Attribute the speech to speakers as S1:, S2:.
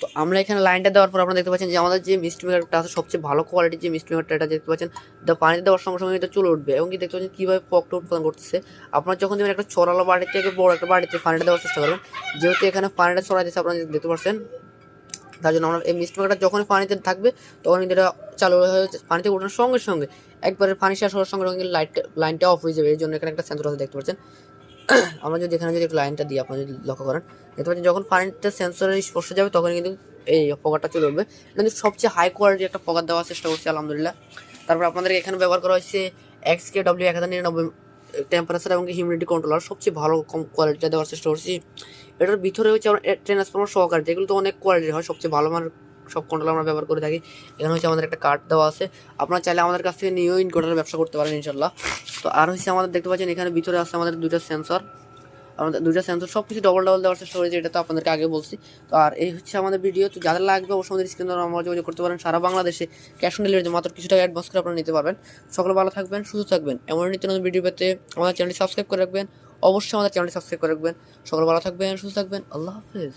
S1: তো আমরা এখানে লাইনটা দেওয়ার পর আপনারা দেখতে পাচ্ছেন যে আমাদের যে মিষ্টি মেকারটা আছে, সবচেয়ে ভালো কোয়ালিটির যে মিষ্টি মেকারটা এটা দেখতে পাচ্ছেন পানিতে দেওয়ার সঙ্গে সঙ্গে এটা চলে উঠবে এবং কি দেখতে পাচ্ছেন কীভাবে পকটা উৎপাদন করতেছে। আপনারা যখন দেবেন একটা ছড়ালো বাড়ি থেকে বড় একটা বাড়িতে পানিটা দেওয়ার চেষ্টা করবেন। যেহেতু এখানে পানিটা ছড়াই দিচ্ছে আপনারা দেখতে পাচ্ছেন। তার জন্য আমরা এই মিষ্টি মেকারটা যখনই পানিতে থাকবে, তখন কিন্তু এটা চালু হয়ে পানিতে ওঠানোর সঙ্গে সঙ্গে একবারে পানি শেষ হওয়ার সঙ্গে সঙ্গে লাইট লাইনটা অফ হয়ে যাবে। এই জন্য এখানে একটা সেন্সর আছে, দেখতে পাচ্ছেন। আমরা যদি এখানে যদি লাইনটা দিই, আপনারা যদি লক্ষ্য করেন, দেখতে পাচ্ছেন যখন পানিটা সেন্সরের স্পর্শ যাবে, তখন কিন্তু এই পকারটা চলে উঠবে। কিন্তু সবচেয়ে হাই কোয়ালিটির একটা পকার দেওয়ার চেষ্টা করছি, আলহামদুলিল্লাহ। তারপর আপনাদেরকে এখানে ব্যবহার করা হয়েছে এক্স কে ডব্লিউ এক হাজার নিরানব্বই টেম্পারেচার এবং হিউমিডিটি কন্ট্রোলার সবচেয়ে ভালো কম কোয়ালিটিটা দেওয়ার চেষ্টা করছি। এটার ভিতরে হচ্ছে আমরা ট্রান্সফর্মার সহকারে, যেগুলো তো অনেক কোয়ালিটির হয়, সবচেয়ে ভালো মানের সব কন্ট্রোল আমরা ব্যবহার করে থাকি। এখানে হচ্ছে আমাদের একটা কার্ড দেওয়া আছে। আপনারা চাইলে আমাদের কাছ থেকে নিয়েও ইনকোডারের ব্যবসা করতে পারেন ইনশাল্লাহ তো আর হচ্ছে আমাদের দেখতে পাচ্ছেন, এখানে ভিতরে আছে আমাদের দুইটা সেন্সর আমাদের দুইটা সেন্সর সব কিছু ডবল ডবল দেওয়ার চেষ্টা করেছি, এটা তো আপনাদেরকে আগে বলছি। তো আর এই হচ্ছে আমাদের ভিডিও তো যাদের লাগবে অবশ্যই আমাদের স্ক্রিন আমরা যোগাযোগ করতে পারেন। সারা বাংলাদেশে ক্যাশ অন ডেলিভারি মাত্র কিছু টাকা অ্যাডভান্স করে আপনারা নিতে পারবেন। সকলে ভালো থাকবেন, সুস্থ থাকবেন। এমন নিত্য নতুন ভিডিও পেতে আমাদের চ্যানেলটি সাবস্ক্রাইব করে রাখবেন। অবশ্যই আমাদের চ্যানেলটি সাবস্ক্রাইব করে রাখবেন। সকলে ভালো থাকবেন, সুস্থ থাকবেন। আল্লাহ হাফেজ।